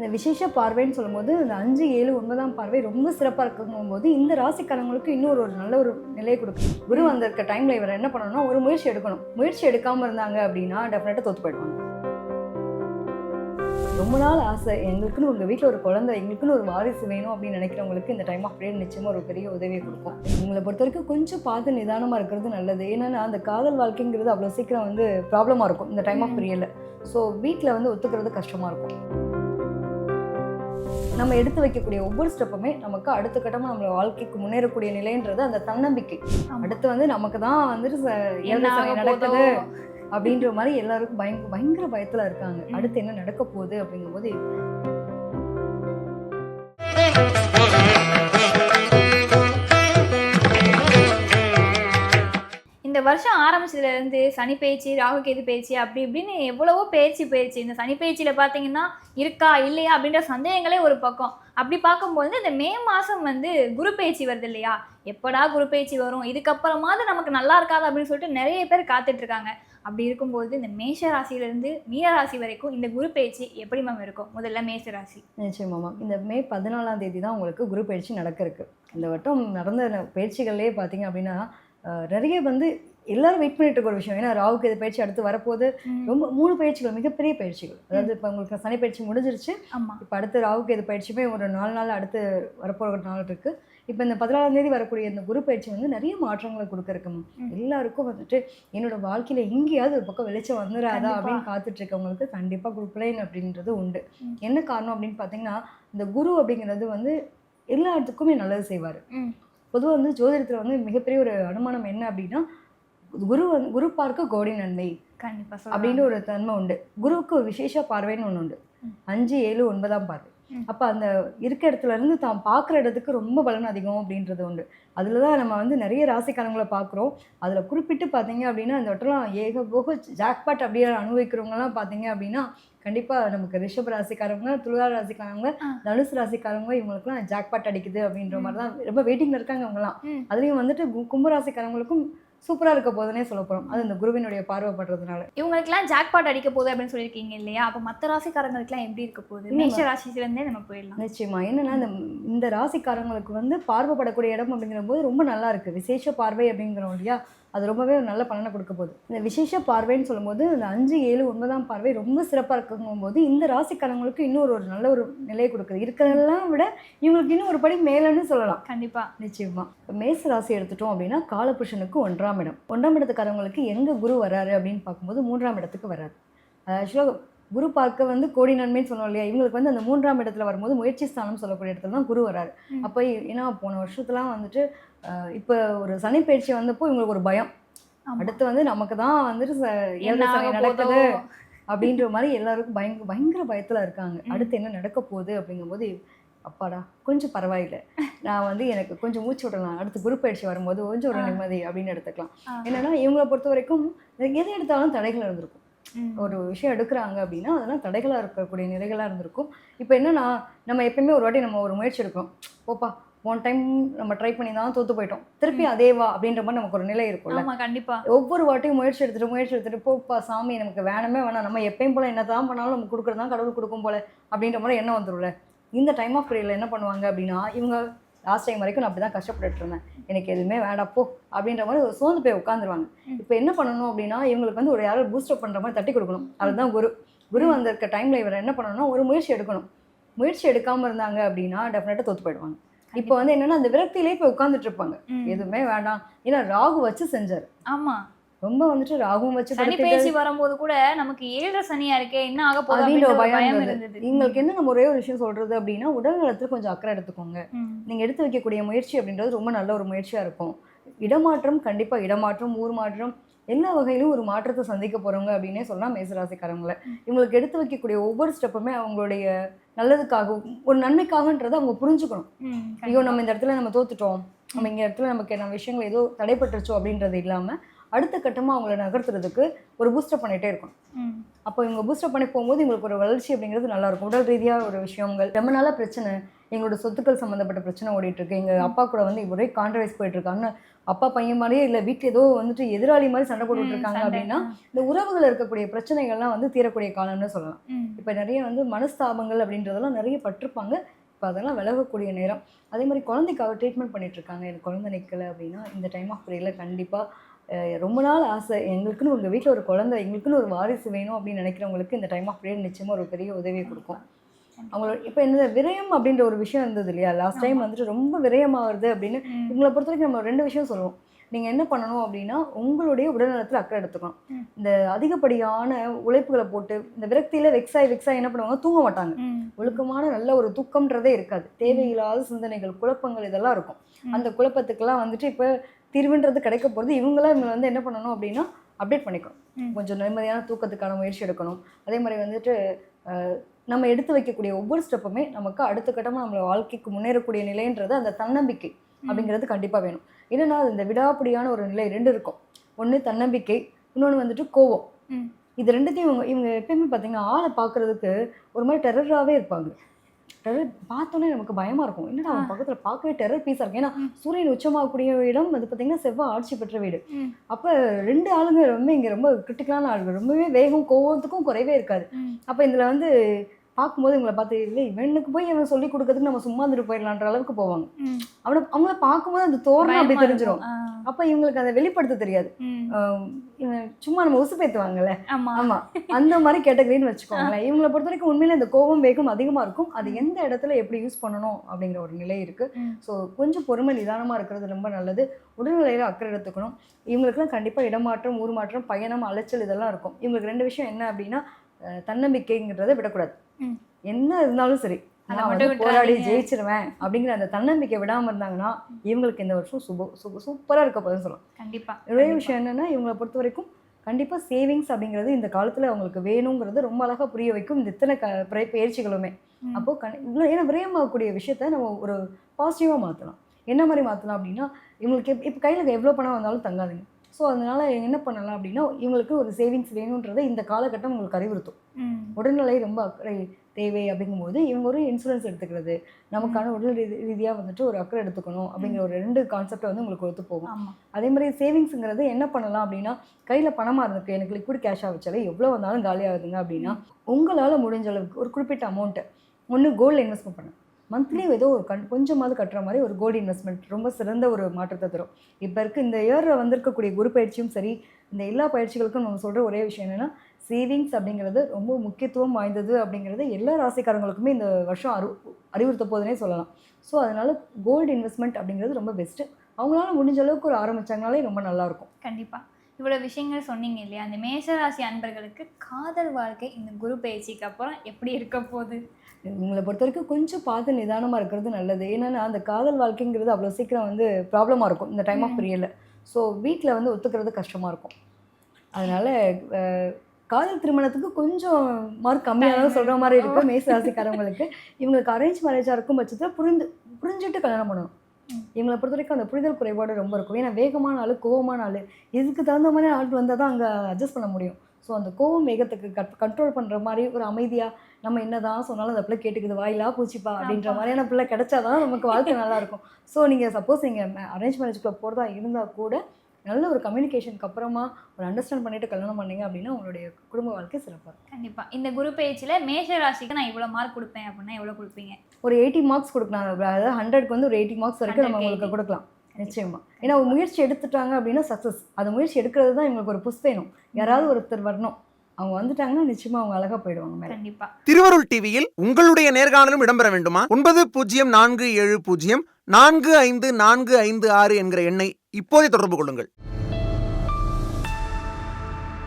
இந்த விசேஷ பார்வைன்னு சொல்லும்போது இந்த அஞ்சு ஏழு ஒன்பதாம் பார்வை ரொம்ப சிறப்பாக இருக்கும்போது இந்த ராசிக்காரங்களுக்கு இன்னொரு ஒரு நல்ல ஒரு நிலையை கொடுக்கும். குரு வந்திருக்க டைமில் இவர் என்ன பண்ணணும்னா ஒரு முயற்சி எடுக்கணும். முயற்சி எடுக்காமல் இருந்தாங்க அப்படின்னா டெஃபினட்டாக தோற்று போயிடுவாங்க. ரொம்ப நாள் ஆசை. எங்களுக்குன்னு உங்கள் வீட்டில் ஒரு குழந்தை எங்களுக்குன்னு ஒரு வாரிசு வேணும் அப்படின்னு நினைக்கிறவங்களுக்கு இந்த டைம் ஆஃப் பீரியட் நிச்சயமாக ஒரு பெரிய உதவியை கொடுக்கும். உங்களை பொறுத்த வரைக்கும் கொஞ்சம் பார்த்து நிதானமாக இருக்கிறது நல்லது. ஏன்னா அந்த காதல் வாழ்க்கைங்கிறது அவ்வளோ சீக்கிரம் வந்து ப்ராப்ளமாக இருக்கும். இந்த டைம் ஆஃப் பீரியடில் ஸோ வீட்டில் வந்து ஒத்துக்கிறது கஷ்டமாக இருக்கும். நம்ம எடுத்து வைக்கக்கூடிய ஒவ்வொரு ஸ்டெப்புமே நமக்கு அடுத்த கட்டமாக நம்மளோட வாழ்க்கைக்கு முன்னேறக்கூடிய நிலைன்றது அந்த தன்னம்பிக்கை. அடுத்து வந்து நமக்கு தான் வந்துட்டு நடக்குது? அப்படின்ற மாதிரி எல்லாருக்கும் பயங்க பயங்கர பயத்துல இருக்காங்க. அடுத்து என்ன நடக்க போகுது அப்படிங்கும்போது வருஷம் ஆரம்பிச்சதுலேருந்து சனி பேச்சு ராகு கேது பேச்சு அப்படி இப்படின்னு எவ்வளவோ பேச்சு பயிற்சி இந்த சனி பயிற்சியில் பார்த்தீங்கன்னா இருக்கா இல்லையா அப்படின்ற சந்தேகங்களே ஒரு பக்கம். அப்படி பார்க்கும்போது இந்த மே மாதம் வந்து குரு பயிற்சி வருது இல்லையா? எப்படா குரு பயிற்சி வரும்? இதுக்கப்புறமாவது நமக்கு நல்லா இருக்காது அப்படின்னு சொல்லிட்டு நிறைய பேர் காத்துட்டு இருக்காங்க. அப்படி இருக்கும்போது இந்த மேஷ ராசியிலேருந்து மீன ராசி வரைக்கும் இந்த குரு பயிற்சி எப்படி மேம் இருக்கும்? முதல்ல மேஷ ராசி. நிச்சயமா மேம் இந்த மே பதினாலாம் தேதி தான் உங்களுக்கு குரு பயிற்சி நடக்க இருக்கு இந்த வட்டம் நடந்த பயிற்சிகள்லேயே பார்த்தீங்க அப்படின்னா நிறைய வந்து எல்லாரும் வெயிட் பண்ணிட்டு இருக்க ஒரு விஷயம். ஏன்னா ராவுக்கு இது பயிற்சி அடுத்து வரப்போகுது. ரொம்ப மூணு பயிற்சிகள் மிகப்பெரிய பயிற்சிகள். அதாவது இப்போ உங்களுக்கு சனி பயிற்சி முடிஞ்சிருச்சு. இப்போ அடுத்து ராவுக்கு இது பயிற்சியுமே ஒரு நாலு நாள் அடுத்து வரப்போகிற நாள் இருக்கு. இப்போ இந்த பதினாலாம் தேதி வரக்கூடிய இந்த குரு பயிற்சி வந்து நிறைய மாற்றங்களை கொடுக்க இருக்கு மேம் ம். எல்லாருக்கும் வந்துட்டு என்னோட வாழ்க்கையில எங்கேயாவது ஒரு பக்கம் வெளிச்சம் வந்துடாதா. அப்படின்னு காத்துட்டு இருக்கவங்களுக்கு கண்டிப்பா குருப்பிளைன் அப்படின்றது உண்டு. என்ன காரணம் அப்படின்னு பார்த்தீங்கன்னா இந்த குரு அப்படிங்கிறது வந்து எல்லாத்துக்குமே நல்லது செய்வார். பொதுவாக வந்து ஜோதிடத்தில் வந்து மிகப்பெரிய ஒரு அனுமானம் என்ன அப்படின்னா குரு குரு பார்க்க கோடி நன்மை கண்டிப்பா அப்படின்னு ஒரு தன்மை உண்டு குருவுக்கு ஒரு விசேஷ பார்வைன்னு ஒன்று உண்டு. அஞ்சு ஏழு ஒன்பதாம் பார்வை. அப்போ அந்த இருக்க இடத்துல இருந்து தான் பார்க்குற இடத்துக்கு ரொம்ப பலன் அதிகம் அப்படின்றது உண்டு அதில் தான் நம்ம வந்து நிறைய ராசிக்காரங்களை பார்க்குறோம் அதில் குறிப்பிட்டு பார்த்தீங்க அப்படின்னா இந்த வட்டம்லாம் ஏக போக ஜாக்பாட் அப்படியே அனுபவிக்கிறவங்கலாம் பார்த்தீங்க அப்படின்னா கண்டிப்பாக நமக்கு ரிஷப ராசிக்காரவங்க துலா ராசிக்காரவங்க. தனுசு ராசிக்காரவங்க இவங்களுக்குலாம் ஜாக்பாட் அடிக்குது அப்படின்ற மாதிரி தான் ரொம்ப வெயிட்டிங்கில் இருக்காங்க அவங்கலாம். அதுலேயும் வந்துட்டு கு- கும்பராசிக்காரங்களுக்கும் சூப்பராக இருக்க போதுன்னே சொல்ல போகிறோம் அது இந்த குருவினுடைய பார்வைப்படுறதுனால. இவங்களுக்குலாம் ஜாக்பாட் அடிக்க போகுது அப்படின்னு சொல்லியிருக்கீங்க இல்லையா? அப்போ மற்ற ராசிக்காரங்களுக்குலாம் எப்படி இருக்க போகுது? மேஷ ராசியிலேருந்தே நம்ம போயிடலாம். நிச்சயமா. என்னன்னா இந்த இந்த ராசிக்காரங்களுக்கு வந்து பார்வைப்படக்கூடிய இடம் அப்படிங்கிற போது ரொம்ப நல்லா இருக்கு. விசேஷ பார்வை அப்படிங்கிறோம் இல்லையா? அது ரொம்பவே ஒரு நல்ல பலனை கொடுக்க போகுது. இந்த விசேஷ பார்வைன்னு சொல்லும்போது இந்த அஞ்சு ஏழு ஒன்பதாம் பார்வை ரொம்ப சிறப்பாக இருக்குங்கும் போது இந்த ராசிக்காரங்களுக்கு இன்னொரு ஒரு நல்ல ஒரு நிலையை கொடுக்குது. இருக்கிறதெல்லாம் விட இவங்களுக்கு இன்னும் ஒரு படி மேலன்னு சொல்லலாம். கண்டிப்பா. நிச்சயமா. இப்போ மேச ராசி எடுத்துட்டோம் அப்படின்னா காலபுருஷனுக்கு ஒன்றாம் இடம். ஒன்றாம் இடத்துக்காரங்களுக்கு எங்க குரு வராரு அப்படின்னு பார்க்கும்போது மூன்றாம் இடத்துக்கு வராரு ஆக்சுவலாக குரு பார்க்க வந்து கோடி நன்மைன்னு சொன்னோம் இல்லையா இவங்களுக்கு வந்து அந்த மூன்றாம் இடத்துல வரும்போது முயற்சி ஸ்தானம் சொல்லக்கூடிய இடத்துல தான் குரு வராரு. அப்போ ஏன்னா போன வருஷத்துலாம் வந்துட்டு இப்போ ஒரு சனி பயிற்சி வந்தப்போ இவங்களுக்கு ஒரு பயம். அடுத்து வந்து நமக்கு தான் வந்துட்டு ஏழரை சனி நடக்குது? அப்படின்ற மாதிரி எல்லாருக்கும் பயங்க பயங்கர பயத்தில் இருக்காங்க. அடுத்து என்ன நடக்க போகுது அப்படிங்கும்போது அப்பாடா கொஞ்சம் பரவாயில்லை நான் வந்து எனக்கு கொஞ்சம் மூச்சு விடலாம் அடுத்து குரு பயிற்சி வரும்போது கொஞ்சம் ஒரு. நிம்மதி அப்படின்னு எடுத்துக்கலாம். என்னன்னா இவங்களை பொறுத்த வரைக்கும் எது எடுத்தாலும் தடைகள் இருந்திருக்கும். ஒரு விஷயம் எடுக்கிறாங்க அப்படின்னா அதெல்லாம் தடைகளாக இருக்கக்கூடிய நிலைகளாக இருந்திருக்கும். இப்போ என்னன்னா நம்ம எப்பயுமே ஒரு வாட்டி நம்ம ஒரு முயற்சி எடுக்கிறோம் போப்பா ஒன் டைம் நம்ம ட்ரை பண்ணி தான் தோத்து போயிட்டோம். திருப்பி அதேவா அப்படின்ற மாதிரி நமக்கு ஒரு நிலை இருக்கும்ல. கண்டிப்பா. ஒவ்வொரு வாட்டியும் முயற்சி எடுத்துட்டு முயற்சி எடுத்துட்டு போப்பா சாமி நமக்கு வேணவே வேணாம். நம்ம எப்பயும் போல என்ன தான் பண்ணாலும் நம்ம கொடுக்குறது தான் கடவுள் கொடுக்கும் போல அப்படின்ற மாதிரி எண்ணம் வந்துரும்ல. இந்த டைம் ஆஃப் பீரியடில் என்ன பண்ணுவாங்க அப்படின்னா இவங்க லாஸ்ட் டைம் வரைக்கும் நான் அப்படி தான் கஷ்டப்பட்டுட்டு இருந்தேன் எனக்கு எதுவுமே வேண்டாம் போ அப்படின்ற மாதிரி ஒரு சோர்ந்து போய் உட்காந்துருவாங்க. இப்போ என்ன பண்ணணும் அப்படின்னா இவங்களுக்கு வந்து ஒரு யாரோ பூஸ்டப் பண்ணுற மாதிரி தட்டி கொடுக்கணும். அதுதான் குரு. குரு வந்திருக்க டைமில் இவர் என்ன பண்ணணும்னா ஒரு முயற்சி எடுக்கணும். முயற்சி எடுக்காமல் இருந்தாங்க அப்படின்னா டெஃபினட்டாக தோத்து போயிடுவாங்க. இப்போ வந்து என்னன்னா அந்த விரக்தியிலே போய் உட்காந்துட்டு இருப்பாங்க. எதுவுமே வேண்டாம். ஏன்னா ராகு வச்சு செஞ்சார். ஆமா. ரொம்ப வந்துட்டு ராகுவும் வச்சு சனி பேசி வரும்போது கூட நமக்கு ஏழரை சனியா இருக்கே என்ன ஆக போகுது பயம் இருந்தது. உங்களுக்கு என்ன நம்ம ஒரே ஒரு விஷயம் சொல்றது அப்படின்னா உடல் நலத்துல கொஞ்சம் அக்கறை எடுத்துக்கோங்க. நீங்க எடுத்து வைக்கக்கூடிய முயற்சி அப்படின்றது ரொம்ப நல்ல ஒரு முயற்சியா இருக்கும். இடமாற்றம் கண்டிப்பா இடமாற்றம் ஊர் மாற்றம் எல்லா வகையிலும் ஒரு மாற்றத்தை சந்திக்க போறவங்க அப்படின்னே சொல்லலாம் மேசராசிக்காரங்களை இவங்களுக்கு எடுத்து வைக்கக்கூடிய ஒவ்வொரு ஸ்டெப்புமே அவங்களுடைய நல்லதுக்காகவும் ஒரு நன்மைக்காகன்றதை அவங்க புரிஞ்சுக்கணும். ஐயோ நம்ம இந்த இடத்துல நம்ம தோத்துட்டோம். நம்ம இந்த இடத்துல நமக்கு நம்ம விஷயங்கள் ஏதோ தடைப்பட்டுருச்சோ அப்படின்றது இல்லாம அடுத்த கட்டமா அவங்கள நகர்த்துறதுக்கு ஒரு பூஸ்டப் பண்ணிட்டே இருக்கணும். அப்போ இவங்க பூஸ்டப் பண்ணி போகும்போது இவங்களுக்கு ஒரு வளர்ச்சி அப்படிங்கிறது நல்லா இருக்கும் உடல் ரீதியாக ஒரு விஷயங்கள். ரொம்ப நாளாக பிரச்சனை. எங்களோட சொத்துக்கள் சம்மந்தப்பட்ட பிரச்சனை ஓடிட்டு இருக்கு எங்கள் அப்பா கூட வந்து ஒரே கான்ட்ரவைஸ் போயிட்டு இருக்கான்னு அப்பா பையன் மாதிரியே இல்லை வீட்டில் ஏதோ வந்துட்டு எதிராளி மாதிரி சண்டை போட்டுட்டு இருக்காங்க. அப்படின்னா இந்த உறவுகள் இருக்கக்கூடிய பிரச்சனைகள்லாம் வந்து தீரக்கூடிய காலம்னு சொல்லலாம். இப்போ நிறைய வந்து மனஸ்தாபங்கள் அப்படின்றதெல்லாம் நிறைய பட்டிருப்பாங்க. இப்போ அதெல்லாம் விலகக்கூடிய நேரம். அதே மாதிரி குழந்தைக்காக ட்ரீட்மெண்ட் பண்ணிட்டு இருக்காங்க எனக்கு குழந்தை நிற்கல அப்படின்னா இந்த டைம் ஆஃப் பீரியடில் கண்டிப்பாக ரொம்ப நாள் ஆசை எங்களுக்குன்னு உங்கள் வீட்டில் ஒரு குழந்தை எங்களுக்குன்னு ஒரு வாரிசு வேணும் அப்படின்னு நினைக்கிறவங்களுக்கு இந்த டைம் ஆஃப் பீரியட் நிச்சயமாக ஒரு பெரிய உதவியை கொடுக்கும் அவங்களோட இப்போ இந்த விரயம் அப்படின்ற ஒரு விஷயம் இருந்தது இல்லையா லாஸ்ட் டைம். வந்துட்டு ரொம்ப விரயமாகுது அப்படின்னு. உங்களை பொறுத்த வரைக்கும் நம்ம ரெண்டு விஷயம் சொல்லுவோம் நீங்கள் என்ன பண்ணணும் அப்படின்னா உங்களுடைய உடல்நலத்தில் அக்கறை எடுத்துக்கணும். இந்த அதிகப்படியான உழைப்புகளை போட்டு இந்த விரக்தியில் வெக்ஸாய் வெக்ஸாய் என்ன பண்ணுவாங்க தூங்க மாட்டாங்க. ஒழுக்கமான நல்ல ஒரு தூக்கம்ன்றதே இருக்காது தேவையில்லாத சிந்தனைகள் குழப்பங்கள் இதெல்லாம் இருக்கும். அந்த குழப்பத்துக்கெல்லாம் வந்துட்டு இப்போ தீர்வுன்றது கிடைக்க போகிறது இவங்களாம் இவங்க வந்து என்ன பண்ணணும் அப்படின்னா அப்டேட் பண்ணிக்கணும். கொஞ்சம் நிம்மதியான தூக்கத்துக்கான முயற்சி எடுக்கணும். அதே மாதிரி வந்துட்டு நம்ம எடுத்து வைக்கக்கூடிய ஒவ்வொரு ஸ்டெப்புமே நமக்கு அடுத்த கட்டமாக நம்மள வாழ்க்கைக்கு முன்னேறக்கூடிய நிலைன்றது அந்த தன்னம்பிக்கை அப்படிங்கிறது கண்டிப்பாக வேணும். என்னன்னா அது இந்த விடாப்பிடியான ஒரு நிலை ரெண்டு இருக்கும். ஒன்று தன்னம்பிக்கை இன்னொன்று வந்துட்டு கோவம். இது ரெண்டுத்தையும் இவங்க இவங்க எப்பயுமே பார்த்தீங்கன்னா ஆளை பார்க்கறதுக்கு ஒரு மாதிரி டெரராகவே இருப்பாங்க. டெரர் பார்த்தோன்னே நமக்கு பயமாக இருக்கும் என்னடா அவன் பக்கத்தில் பார்க்கவே டெரர் பீஸாக இருக்கும் ஏன்னா. சூரியன் உச்சமாகக்கூடிய இடம் வந்து பார்த்தீங்கன்னா செவ்வாய் ஆட்சி பெற்ற வீடு. அப்போ ரெண்டு ஆளுங்க ரொம்ப இங்கே ரொம்ப கிரிட்டிக்கலான ஆளுங்க ரொம்பவே வேகம் கோவத்துக்கும் குறைவே இருக்காது. அப்போ இதில் வந்து பார்க்கும்போது இவங்களை பார்த்து இல்லை இவனுக்கு போய் இவன் சொல்லி கொடுக்கறதுக்கு நம்ம சும்மா இருந்துட்டு போயிடலான்ற அளவுக்கு போவாங்க. அவனை அவங்கள பார்க்கும்போது அந்த தோரணம் அப்படி தெரிஞ்சிடும். அப்போ இவங்களுக்கு அதை வெளிப்படுத்த தெரியாது. சும்மா நம்ம உசுப்பேத்துவாங்கல்ல? ஆமா. ஆமா. அந்த மாதிரி கேட்டகரின்னு வச்சுக்கோங்களேன். இவங்களை பொறுத்த வரைக்கும் உண்மையில இந்த கோபம் வேகம் அதிகமா இருக்கும். அது எந்த இடத்துல எப்படி யூஸ் பண்ணணும் அப்படிங்கிற ஒரு நிலை இருக்கு. ஸோ கொஞ்சம் பொறுமை நிதானமா இருக்கிறது ரொம்ப நல்லது. உடல்நிலையில அக்கறை எடுத்துக்கணும். இவங்களுக்குலாம் கண்டிப்பா இடமாற்றம் ஊர் மாற்றம் பயணம் அலைச்சல் இதெல்லாம் இருக்கும். இவங்களுக்கு ரெண்டு விஷயம் என்ன அப்படின்னா தன்னம்பிக்கைங்கிறத விடக்கூடாது. என்ன இருந்தாலும் சரி நான் வந்து போராடி. ஜெயிச்சிருவேன் அப்படிங்கிற அந்த தன்னம்பிக்கை விடாம இருந்தாங்கன்னா இவங்களுக்கு இந்த வருஷம் சுப சுப சூப்பரா இருக்க போதுன்னு சொல்லலாம் கண்டிப்பா ஒரே கண்டிப்பா. விஷயம் என்னன்னா இவங்களை பொறுத்த வரைக்கும் கண்டிப்பாக சேவிங்ஸ் அப்படிங்கிறது இந்த காலத்தில் அவங்களுக்கு வேணுங்கிறது ரொம்ப அழகாக புரிய வைக்கும் இந்த இத்தனை க பயிற்சிகளுமே. அப்போ கண் இவ்வளோ ஏன்னா விரயமாகக்கூடிய விஷயத்த நம்ம ஒரு பாசிட்டிவாக மாற்றலாம் என்ன மாதிரி மாற்றலாம் அப்படின்னா இவங்களுக்கு இப்போ கையில் எவ்வளோ பணம் வந்தாலும் தங்காதுங்க ஸோ அதனால என்ன பண்ணலாம் அப்படின்னா இவங்களுக்கு ஒரு சேவிங்ஸ் வேணுன்றதை இந்த காலகட்டம் உங்களுக்கு அறிவுறுத்தும். உடல்நிலை ரொம்ப அக்கறை தேவை அப்படிங்கும்போது இவங்க ஒரு இன்சூரன்ஸ் எடுத்துக்கிறது. நமக்கான உடல் ரீதி ரீதியாக வந்துட்டு ஒரு அக்கறை எடுத்துக்கணும் அப்படிங்கிற ஒரு ரெண்டு கான்செப்டை வந்து உங்களுக்கு ஒத்து போகும். அதே மாதிரி சேவிங்ஸுங்கிறது என்ன பண்ணலாம் அப்படின்னா கையில் பணமாக இருந்துக்கு எனக்கு லிக்விட் கேஷாக வச்சாலே எவ்வளோ வந்தாலும் காலியாகுதுங்க அப்படின்னா உங்களால் முடிஞ்ச அளவுக்கு ஒரு குறிப்பிட்ட அமௌண்ட்டை ஒன்று கோல்டு இன்வெஸ்ட்மெண்ட் பண்ணு. மந்த்லி ஏதோ ஒரு கண் கொஞ்சமாவது கட்டுற மாதிரி ஒரு கோல்டு இன்வெஸ்ட்மெண்ட் ரொம்ப சிறந்த ஒரு மாற்றத்தை தரும். இப்போ இருக்க இந்த இயரில் வந்திருக்கக்கூடிய குரு பயிற்சியும் சரி இந்த எல்லா பயிற்சிகளுக்கும் நம்ம சொல்கிற ஒரே விஷயம் என்னென்னா சேவிங்ஸ் அப்படிங்கிறது ரொம்ப முக்கியத்துவம் வாய்ந்தது அப்படிங்கிறது எல்லா ராசிக்காரங்களுக்குமே இந்த வருஷம் அறி அறிவுறுத்த போதுனே சொல்லலாம். ஸோ அதனால் கோல்டு இன்வெஸ்ட்மெண்ட் அப்படிங்கிறது ரொம்ப பெஸ்ட்டு அவங்களால முடிஞ்ச அளவுக்கு ஒரு ஆரம்பித்தாங்கனாலே ரொம்ப நல்லாயிருக்கும் கண்டிப்பாக இவ்வளோ விஷயங்கள் சொன்னீங்க இல்லையா? அந்த மேஷராசி அன்பர்களுக்கு காதல் வாழ்க்கை இந்த குரு பயிற்சிக்கு அப்புறம் எப்படி இருக்க போகுது? உங்களை பொறுத்த வரைக்கும் கொஞ்சம் பார்த்து நிதானமாக இருக்கிறது நல்லது. ஏன்னா அந்த காதல் வாழ்க்கைங்கிறது அவ்வளோ சீக்கிரம் வந்து ப்ராப்ளமாக இருக்கும். இந்த டைம் ஆஃப். பீரியடில் ஸோ வீட்டில் வந்து ஒத்துக்கிறது கஷ்டமாக இருக்கும். அதனால் காதல் திருமணத்துக்கு கொஞ்சம் மார்க் கம்மியாக Time. சொல்கிற மாதிரி இருக்கும். இருக்கும் மேச ராசிக்காரவங்களுக்கு இவங்களுக்கு அரேஞ்ச் மேரேஜாக இருக்கும் பட்சத்தில் புரிந்து புரிஞ்சுட்டு கல்யாணம் பண்ணணும். இவங்களை பொறுத்த வரைக்கும் அந்த புரிதல் குறைபாடு ரொம்ப இருக்கும். ஏன்னா வேகமான ஆள் கோவமான ஆள் இதுக்கு தகுந்த மாதிரி ஆள் வந்தால் தான் அங்கே அட்ஜஸ்ட் பண்ண முடியும். ஸோ அந்த கோவம் வேகத்துக்கு கட் கண்ட்ரோல் பண்ணுற மாதிரி ஒரு அமைதியாக நம்ம என்னதான் சொன்னாலும் அந்த பிள்ளை கேட்டுக்குது வாயிலா பூச்சிப்பா அப்படின்ற. மாதிரியான பிள்ளை கிடைச்சாதான் நமக்கு வாழ்க்கை நல்லா இருக்கும் ஸோ நீங்கள் சப்போஸ் நீங்கள் அரேஞ்ச் மேரேஜ்குள்ளே போகிறதா இருந்தால் கூட நல்ல ஒரு கம்யூனிகேஷனுக்கு அப்புறமா ஒரு அண்டர்ஸ்டாண்ட் பண்ணிட்டு கல்யாணம் பண்ணீங்க அப்படின்னா உங்களுடைய குடும்ப வாழ்க்கை சிறப்பாக இருக்கும். கண்டிப்பா. இந்த குரு பயிற்சியில மேஷ ராசிக்கு நான் இவ்வளவு மார்க் கொடுப்பேன் அப்படின்னா எவ்வளவு கொடுப்பீங்க? ஒரு எயிட்டி மார்க்ஸ் கொடுக்கலாம். அதாவது ஹண்ட்ரட்க்கு வந்து ஒரு எயிட்டி மார்க்ஸ் வரைக்கும் நம்ம 100 க்கு உங்களுக்கு 80. கொடுக்கலாம். நிச்சயமா. ஏன்னா ஒரு முயற்சி எடுத்துட்டாங்க அப்படின்னா சக்ஸஸ் அந்த முயற்சி எடுக்கிறது தான் இவங்களுக்கு ஒரு புஷ் வேணும் யாராவது ஒருத்தர் வரணும். அவங்க வந்துட்டாங்கன்னா நிச்சயமா அவங்க அழகா போயிடுவாங்க கண்டிப்பா. திருவருள் டிவியில் உங்களுடைய நேர்காணலும் இடம்பெற வேண்டுமா? ஒன்பது பூஜ்ஜியம் நான்கு ஏழு பூஜ்ஜியம் நான்கு ஐந்து நான்கு ஐந்து ஆறு என்கிற எண்ணை இப்போதே தொடர்பு கொள்ளுங்கள்.